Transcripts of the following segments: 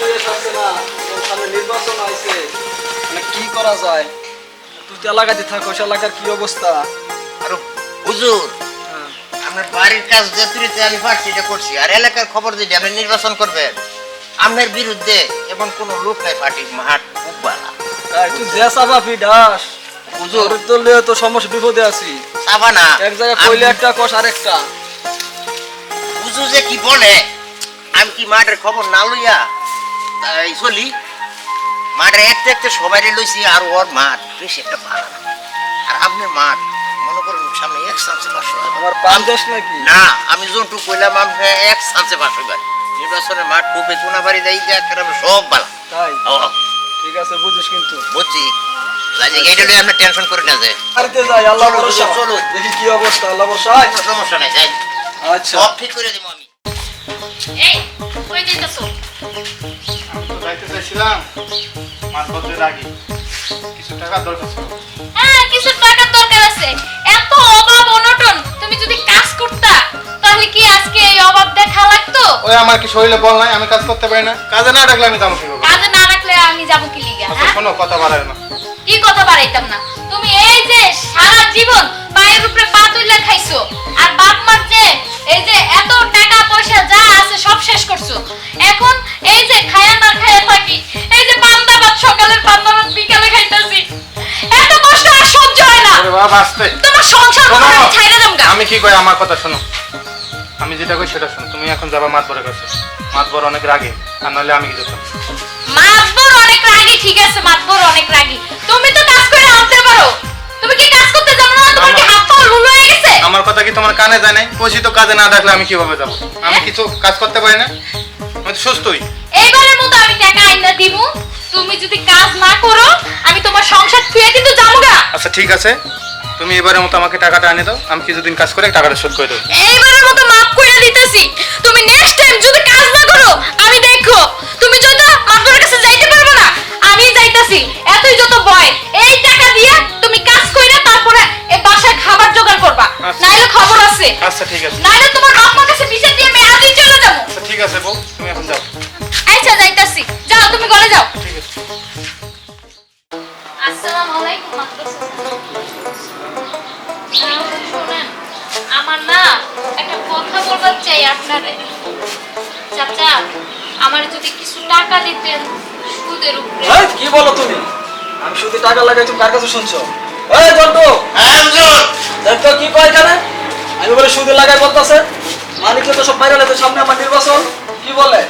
বয়স আছে না সামনে নির্বাচন আছে মানে কি করা যায়? তুই তো এলাকাতে থাকো এলাকার কি অবস্থা? আর হুজুর হ্যাঁ। আপনার বাড়ির কাজ যেতে আমি পারছি এটা করছি। আর এলাকার খবর দিদি আপনি নির্বাচন করবেন আপনার বিরুদ্ধে এমন কোন লোক নাই পার্টি মাঠ খুব তুই যে চাবাবি ডাস। হুজুর। তোর তো সমস্যা বিপদে আছি। না। এক জায়গায় কইলে একটা কষ আরেকটা। হুজুর যে কি বলে আমি কি মাঠের খবর না লইয়া তাই চলি। মাঠে একটা একটা সবাই লইছি আর ওর মাঠ বেশি একটা ভালো আর আপনার মাঠ মনে করুন সামনে এক চান্সে পাঁচশো আমার পান দেশ নাকি? না আমি যতটুকু কইলাম আমি এক চান্সে পাঁচশো বাড়ি নির্বাচনের মাঠ খুবই চুনাবাড়ি দেয় যে একটা সব ভালো তাই? ঠিক আছে বুঝিস কিন্তু। বুঝছি। লাজে এইটা নিয়ে আপনি টেনশন করে না যে বাড়িতে যাই আল্লাহ চলো, ভরসা। চলো। দেখি কি অবস্থা আল্লাহ ভরসা সমস্যা নাই যাই। আচ্ছা। সব ঠিক করে দেবো আমি। এই কই যাইতাছো? আমি তো যাইতে চাইছিলাম মাছ আগে। কিছু টাকা দরকার ছিল। হ্যাঁ কিছু টাকার দরকার আছে। এত অভাব অনটন তুমি যদি কাজ করতা তাহলে কি আজকে এই অভাব দেখা লাগতো? ওই আমার কি শরীরে বল নাই আমি কাজ করতে পারি না। কাজে না ডাকলে আমি যাব কাজে না রাখলে আমি যাব কি লিগা আচ্ছা হ্যাঁ? শোনো কথা বাড়ায় না। কি কথা বাড়াইতাম না? তুমি এই যে সারা জীবন পায়ের উপরে পা তুইলা খাইছো আর বাপ মার যে এই যে এত টাকা পয়সা যা আছে সব শেষ করছ। এখন এই যে খায়া না খায়া থাকি এই যে পান্তা ভাত সকালের পান্তা ভাত বিকালে খাইতাছি এত কষ্ট আর সহ্য হয় না। ওরে বাবা আসতে তোমার সংসার আমি ছাইরা দেবো আমি কি কই আমার কথা শোনো। আমি যেটা কই সেটা শোনো। তুমি এখন যাবা মাত বড় কাছে। মাত বড় অনেক রাগে আর নাহলে আমি কি যেতাম মাতবর অনেক রাগী ঠিক আছে মাতবর অনেক রাগী। তুমি তো কাজ করে আনতে পারো। তুমি কি কাজ করতে জানো না তোমার কি হাত পা লুলো হয়ে গেছে? আমার কথা কি তোমার কানে যায় নাই? তো কাজে না ডাকলে আমি কীভাবে যাব? আমি কিছু কাজ করতে পারি না। আমি তো সুস্থই। এইবারের মতো আমি টাকা আইনা দিব তুমি যদি কাজ না করো আমি তোমার সংসার ছুঁয়ে কিন্তু যাব আচ্ছা ঠিক আছে। তুমি এবারের মতো আমাকে টাকাটা আনে দাও। আমি কিছুদিন কাজ করে টাকাটা শোধ করে দেবো। এইবারের মতো মাফ করে দিতেছি? বলো তুমি? আমি শুধু টাকা লাগাই তুমি কার কাছে শুনছো? এই জন্টু! হ্যাঁ কি কয় এখানে? আমি বলে শুধু লাগাই বলতেছে। মালিককে তো সব বাইরে সামনে আমার নির্বাচন। কি বলে?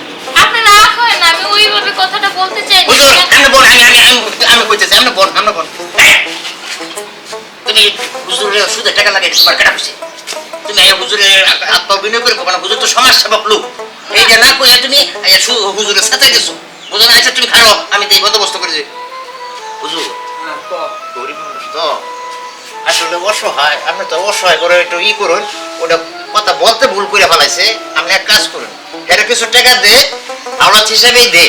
আপনি না করেন আমি ওইভাবে কথাটা বলতে চাই আমি বল আমি আমি আমি আমি কইতেছি আমি বল আমি বল। তুমি হুজুরের সুদে টাকা লাগাই তোমার কেটা খুশি? তুমি হুজুরের আত্মা বিনয় করে না হুজুর তো সমাজ সেবক লোক। এই যে না কইয়া তুমি হুজুরের সাথে গেছো। বুঝো না তুমি খাও আমি তো এই বন্দোবস্ত করেছি হ্যাঁ, গরিব মানুষ তো। আসলে অসহায় আপনি তো অসহায় করে একটু ই করুন ওটা কথা বলতে ভুল করে ফেলাইছে। আপনি এক কাজ করুন এর কিছু টাকা দে হাওলাত হিসাবেই দে।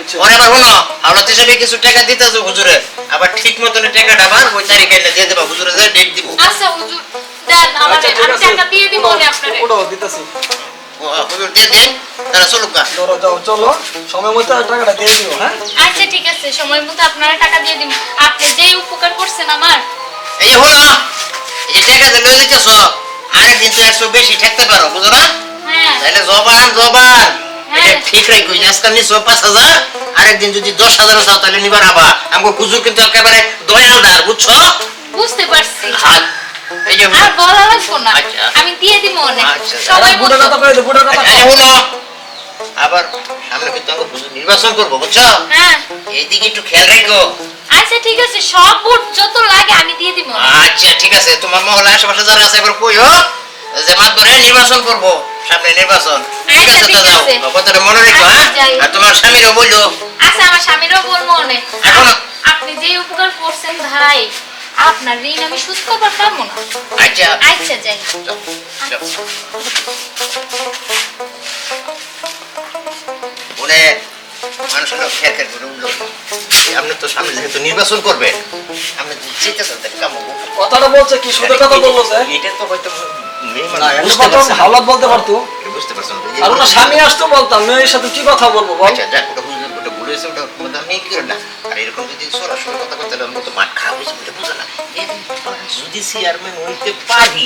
আচ্ছা। পরে আবার শোনো হাওলাত হিসাবে কিছু টাকা দিতে আছে হুজুরে আবার ঠিক মতন টাকাটা আবার ওই তারিখে এনে দিয়ে দেবা হুজুরে যা ডেট দিব। আচ্ছা হুজুর দেন আমার আচ্ছা আমি টাকা দিয়ে দিব আপনারে। ওঠো দিতেছি। হুজুর দিয়ে দেন তারা চলুক গা ধরো যাও চলো সময় মতো টাকাটা দিয়ে দিও হ্যাঁ আচ্ছা ঠিক আছে। সময় মতো আপনারা টাকা দিয়ে দিন। আপনি যে উপকার করছেন আমার। এই হলো এই টাকা যে লয়ে লিতেছ আরেকদিন একশো বেশি ঠেকতে পারো বুঝো না? হ্যাঁ। তাহলে জবান জবান। হ্যাঁ। এটা ঠিক নিছো পাঁচ হাজার আরেকদিন যদি দশ হাজার চাও তাহলে নিবার আবা আমাকে হুজুর কিন্তু একেবারে দয়ালদার বুঝছ? বুঝতে পারছি। আর বলা লাগবো না আচ্ছা। আমি দিয়ে দিব অনেক। আচ্ছা, সময় বুড়ো কথা কয়ে দে বুড়ো কথা হলো আবার সামনে কিন্তু আমাকে নির্বাচন করব বুঝছ? হ্যাঁ। এইদিকে একটু খেয়াল রাখো। আচ্ছা ঠিক আছে। সব ভোট যত লাগে আমি দিয়ে দিব। আচ্ছা ঠিক আছে। তোমার মহলে আশেপাশে যারা আছে এবার কইও যে মাধ্যমে নির্বাচন করব সামনে নির্বাচন। ঠিক আচ্ছা, আছে। তো যাও কথাটা মনে রেখো হ্যাঁ? আর তোমার স্বামীরও বলল আচ্ছা আমার স্বামীরও বলব অনেক। এখন- আপনি যে উপকার করছেন ভাই আপনার ঋণ আমি সুদ করবার পারব না। আচ্ছা। আচ্ছা যাই যাও। মানুষের খেয়াল খেয়াল করে উঠল আপনি তো সামনে যেহেতু নির্বাচন করবেন আপনি কেমন কথাটা বলছে কি সুদের কথা বলল স্যার এটা তো হয়তো বলতে পারতো। বুঝতে পারছেন আর ওনার স্বামী আসতো বলতাম মেয়ের সাথে কি কথা বলব বল? রয়েছে ওটা কোনো দাম নেই কি না আর এরকম যদি সরাসরি কথা বলতে হলে তো মাঠ খাওয়া হয়েছে বলে বুঝো না। যদি চেয়ারম্যান হইতে পারি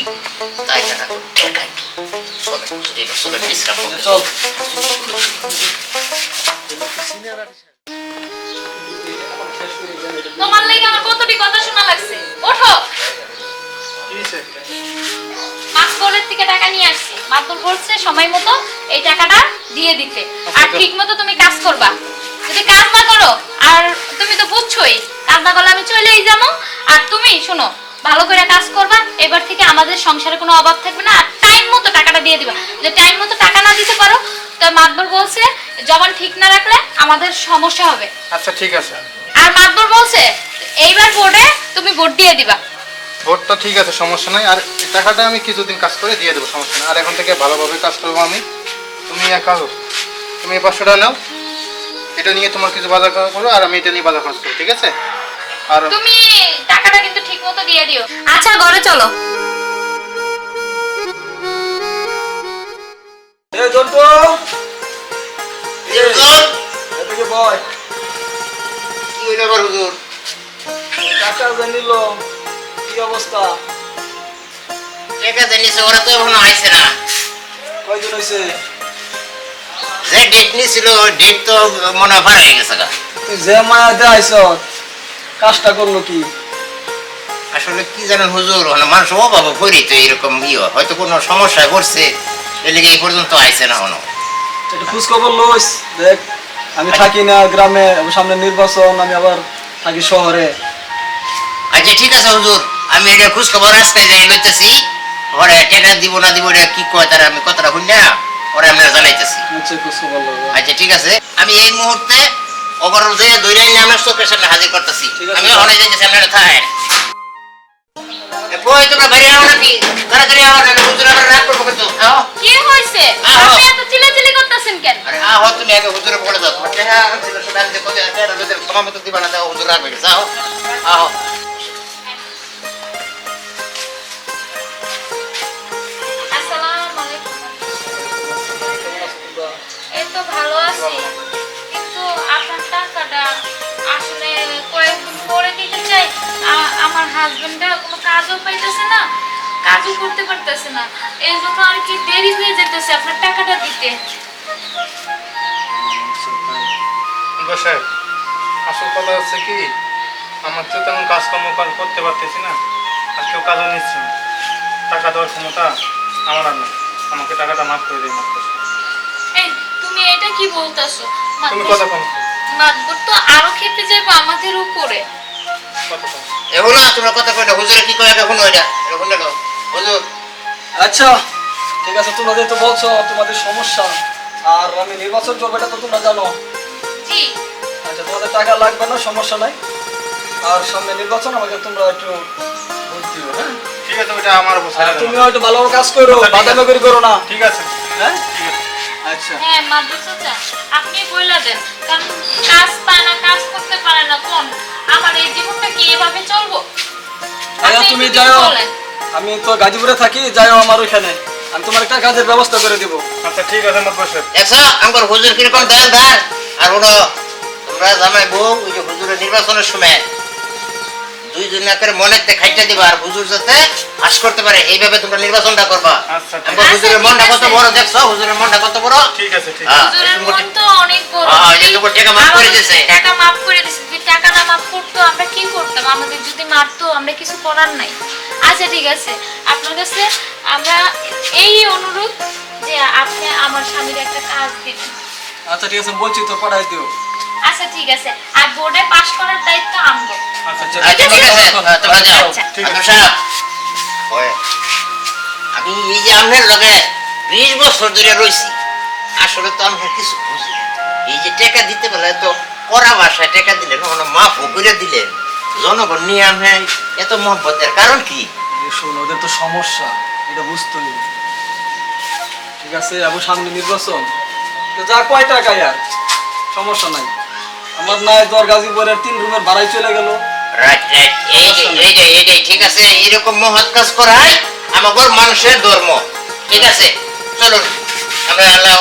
তাই টাকা তো টাকাই চলে যদি বিশ্রাম চল। তোমার লাগি আমার কতটি কথা শোনা লাগছে? ওঠো। থেকে টাকা নিয়ে আসছি। মাতবর বলছে সময় মতো এই টাকাটা দিয়ে দিতে। আর ঠিক মতো তুমি কাজ করবা। যদি কাজ না করো। আর তুমি তো বুঝছোই কাজ না করলে আমি চলেই যাব। আর তুমি শোনো ভালো করে কাজ করবা এবার থেকে আমাদের সংসারে কোনো অভাব থাকবে না আর টাইম মতো টাকাটা দিয়ে দিবা। যদি টাইম মতো টাকা না দিতে পারো তো মাতবর বলছে জবান ঠিক না রাখলে আমাদের সমস্যা হবে। আচ্ছা ঠিক আছে। আর মাতবর বলছে এইবার বোর্ডে তুমি ভোট দিয়ে দিবা। ভোটটা ঠিক আছে সমস্যা নাই। আর টাকাটা আমি কিছুদিন কাজ করে দিয়ে দেবো সমস্যা নাই। আর এখন থেকে ভালোভাবে কাজ করব আমি। তুমি এক করো। তুমি এই পাঁচশোটা নাও। এটা নিয়ে তোমার কিছু বাজার করা করো আর আমি এটা নিয়ে বাজার খরচ করব ঠিক আছে? আর তুমি টাকাটা কিন্তু ঠিক মতো দিয়ে দিও। আচ্ছা ঘরে চলো। এ জন্টু! হুজুর, এদিকে বয়। কি হইল আবার হুজুর? টাকা যে কি অবস্থা? টাকা জানিস ওরা তো এখনও আইছে না। কয়দিন হয়েছে ডেট নিয়েছিল ওই ডেট তো মনে হয় হয়ে গেছে গা। তুই যে মায়া দিয়ে আইস কাজটা করল কি? আসলে কি জানেন হুজুর মানে মানুষ অভাবে পড়ি তো এরকম ইয়ে হয়তো কোনো সমস্যায় পড়ছে এর লেগে এই পর্যন্ত আইছে না হনো একটু খোঁজ খবর লইস দেখ আমি থাকি না গ্রামে সামনে নির্বাচন আমি আবার থাকি শহরে। আচ্ছা ঠিক আছে হুজুর আমি এটা খোঁজ খবর রাস্তায় যাই লইতেছি ওরে টাকা দিব না দিব এটা কি কয় তারা আমি কথাটা শুনি না। ওরে আমরা জানাইতেছি। লই আচ্ছা ঠিক আছে। আমি এই মুহূর্তে ওভারঅল যে নিয়ে আমরা চোখের সামনে হাজির করতেছি। আমি ওখানে যাইতেছি আপনারা থাকেন। কই তোমরা বাইরে আও নাকি? তাড়াতাড়ি আও না হুজুর আমরা রাগ করব কিন্তু। কি হয়েছে আহ। আপনি এত চিল্লাচিল্লি করতেছেন কেন? আরে আও তুমি আগে হুজুরে বলে দাও তোমার টাকা আনছিল সেটা আমি দেখো যে টাকা যদি দিবা না দাও হুজুর রাগ হয়ে গেছে। আও কোনো কাজও পাইতেছে না কাজও করতে পারতেছে না। এই জন্য আর কি দেরি হয়ে যেতেছে আপনার টাকাটা দিতে। আসল কথা হচ্ছে কি আমার তো তেমন কাজকর্ম কর- করতে পারতেছি না আর কেউ কাজও নিচ্ছে না। টাকা দেওয়ার ক্ষমতা আমার আর নেই। আমাকে টাকাটা মাফ করে মাত্র এই তুমি এটা কি বলতেছো? তুমি কথা কম মাতবর তো আরও খেতে যাব আমাদের উপরে। কথা কম এখন না তোমরা কথা কই না হুজুরে কি কয় এখন ওইটা এখন দেখো হুজুর। আচ্ছা ঠিক আছে তোমরা যেহেতু বলছো তোমাদের সমস্যা আর আমি নির্বাচন করব এটা তো তোমরা জানো। জি। আচ্ছা তোমাদের টাকা লাগবে না সমস্যা নাই। আর সামনে নির্বাচন আমাকে তোমরা একটু ভোট দিও হ্যাঁ? ঠিক আছে ওটা আমার তুমিও একটু ভালো কাজ করো আচ্ছা, আছে। করো না। ঠিক আছে। হ্যাঁ? ঠিক আছে আচ্ছা। হ্যাঁ মাদুর চাচা আপনি বইলা দেন কারণ কাজ পায় না কাজ করতে পারে না কোন? আমার এই জীবনটা কি এভাবে চলবো? আচ্ছা তুমি একটু যাও। আমি তো গাজীপুরে থাকি যাও আমার ওইখানে। আমি তোমার একটা কাজের ব্যবস্থা করে দিব। আচ্ছা ঠিক আছে দেখছ আমার হুজুর কীরকম দেন দান আর ওনো তোমরা জামাই বউ ওই যে হুজুরের নির্বাচনের সময়। দুইজন একের মনে খাইটা দিবা আর হুজুর যাতে হাস করতে পারে এইভাবে তোমরা নির্বাচনটা করবা। আচ্ছা, হুজুরের মনটা কত বড় দেখছ? হুজুরের মনটা কত বড়? ঠিক আছে ঠিক হ্যাঁ। আছে হুজুরের মন তো অনেক বড়। হ্যাঁ, এই তো টাকা মাফ করে দিয়েছে। টাকা মাফ করে দিয়েছে যদি টাকা না মাফ করতো আমরা কি করতাম? আমাদের যদি মারতো আমরা কিছু করার নাই। আচ্ছা ঠিক আছে। আপনার কাছে আমরা এই অনুরোধ যে আপনি আমার স্বামীর একটা কাজ দিবেন আচ্ছা ঠিক আছে বলছি তো পড়াই দিও। আচ্ছা ঠিক আছে। আর বোর্ডে পাশ করার দায়িত্ব আমগো আচ্ছা আচ্ছা, আচ্ছা ঠিক আছে? তোমরা যাও আচ্ছা। আছে। আচ্ছা, আমি এই যে আপনার লগে বিশ বছর ধরে রয়েছি আসলে তো আমি কিছু বুঝি এই যে টাকা দিতে পারলে তো কড়া ভাষায় টাকা দিলেন ওখানে মাফ করে দিলেন। জনগণ নিয়ে আমি এত মহব্বতের কারণ কি? শোন ওদের তো সমস্যা এটা বুঝতে হবে। ঠিক আছে আবু সামনে নির্বাচন। তো যা কয় টাকা আর সমস্যা নাই। আমার নাই দর গাজীপুরের তিন রুমের ভাড়াই চলে গেল। রাইট রাইট এই যে এই যে এই যে ঠিক আছে? এরকম মহৎ কাজ করাই আমাদের মানুষের ধর্ম। ঠিক আছে? চলুন আমরা আল্লাহ